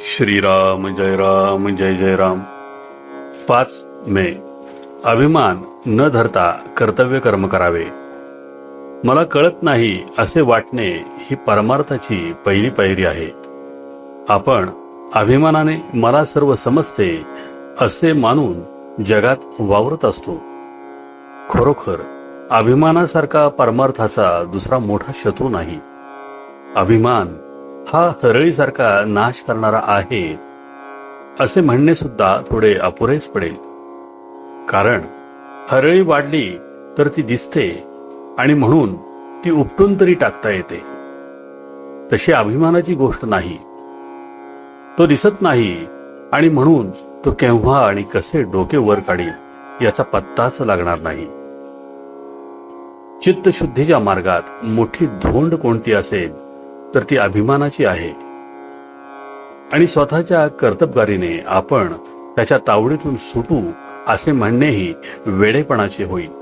श्रीराम जय राम जय जय राम. पाच मे. अभिमान न धरता कर्तव्य कर्म करावे. मला कळत नाही असे वाटणे ही परमार्थाची पहिली पायरी आहे. आपण अभिमानाने मला सर्व समजते असे मानून जगात वावरत असतो. खरोखर अभिमानासारखा परमार्थाचा दुसरा मोठा शत्रू नाही. अभिमान हा हरळीसारखा नाश करणारा आहे. असे म्हणणे सुद्धा थोडे अपुरेच पडेल. कारण हरळी वाढली तर ती दिसते आणि म्हणून ती उपटून तरी टाकता येते. तशी अभिमानाची गोष्ट नाही. तो दिसत नाही आणि म्हणून तो केव्हा आणि कसे डोके वर काढील याचा पत्ताच लागणार नाही. चित्तशुद्धीच्या मार्गात मोठी धोंड कोणती असेल तर ती अभिमानाची आहे. आणि स्वतःच्या कर्तबगारीने आपण त्याच्या तावडीतून सुटू असे म्हणणेही वेडेपणाचे होईल.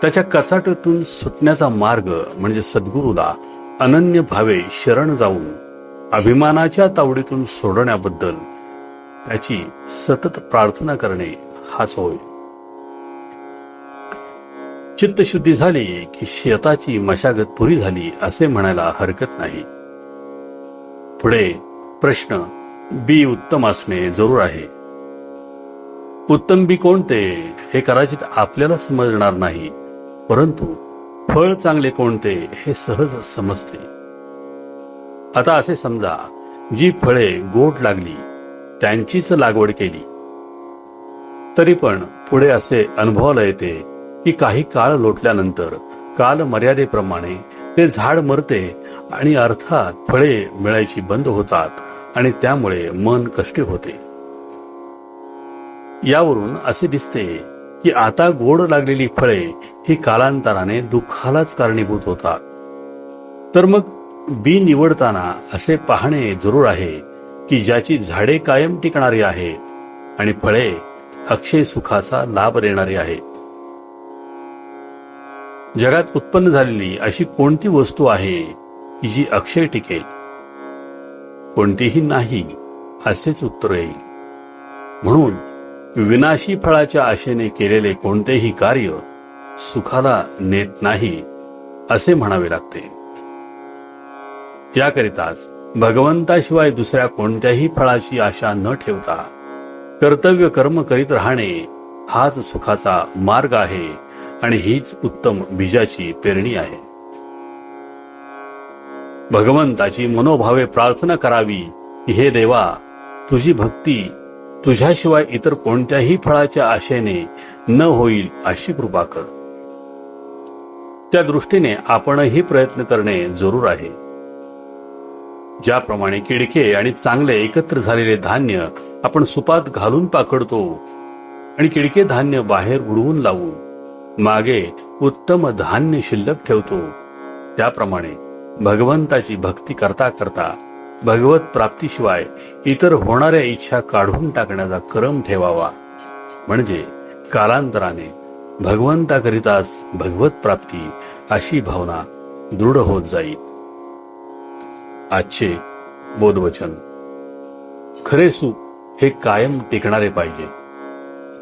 त्याच्या कचाटीतून सुटण्याचा मार्ग म्हणजे सद्गुरूला अनन्य भावे शरण जाऊन अभिमानाच्या तावडीतून सोडण्याबद्दल त्याची सतत प्रार्थना करणे हाच होय. चित्तशुद्धी झाली की शेताची मशागत पुरी झाली असे म्हणायला हरकत नाही. पुढे प्रश्न बी उत्तम असणे जरूर आहे. उत्तम बी कोणते हे कदाचित आपल्याला समजणार नाही परंतु फळ चांगले कोणते हे सहज समजते. आता असे समजा जी फळे गोड लागली त्यांचीच लागवड केली. तरी पण पुढे असे अनुभवाला येते की काही काळ लोटल्यानंतर काल मर्यादेप्रमाणे ते झाड मरते आणि अर्थात फळे मिळायची बंद होतात आणि त्यामुळे मन कष्टी होते. यावरून असे दिसते की आता गोड लागलेली फळे ही कालांतराने दुःखालाच कारणीभूत होतात. तर मग बी निवडताना असे पाहणे जरूर आहे की ज्याची झाडे कायम टिकणारी आहेत आणि फळे अक्षय सुखाचा लाभ देणारी आहेत. जगात उत्पन्न झालेली अशी कोणती वस्तू आहे की जी अक्षय टिकेल? कोणतीही नाही असेच उत्तर येईल. म्हणून विनाशी फळाच्या आशेने केलेले कोणतेही कार्य सुखाला नेत नाही असे म्हणावे लागते. याकरिताच भगवंताशिवाय दुसऱ्या कोणत्याही फळाची आशा न ठेवता कर्तव्य कर्म करीत राहणे हाच सुखाचा मार्ग आहे आणि हीच उत्तम बीजाची पेरणी आहे. भगवंताची मनोभावे प्रार्थना करावी की हे देवा तुझी भक्ती तुझ्याशिवाय इतर कोणत्याही फळाच्या आशेने न होईल अशी कृपा कर. त्या दृष्टीने आपणही प्रयत्न करणे जरूर आहे. ज्याप्रमाणे किडके आणि चांगले एकत्र झालेले धान्य आपण सुपात घालून पाकडतो आणि किडके धान्य बाहेर उडवून लावून मागे उत्तम धान्य शिल्लक ठेवतो. त्याप्रमाणे भगवंताची भक्ती करता करता भगवत प्राप्तीशिवाय इतर होणाऱ्या इच्छा काढून टाकण्याचा क्रम ठेवावा. म्हणजे कालांतराने भगवंताकरिताच भगवत प्राप्ती अशी भावना दृढ होत जाईल. आजचे बोधवचन. खरे सुख हे कायम टिकणारे पाहिजे.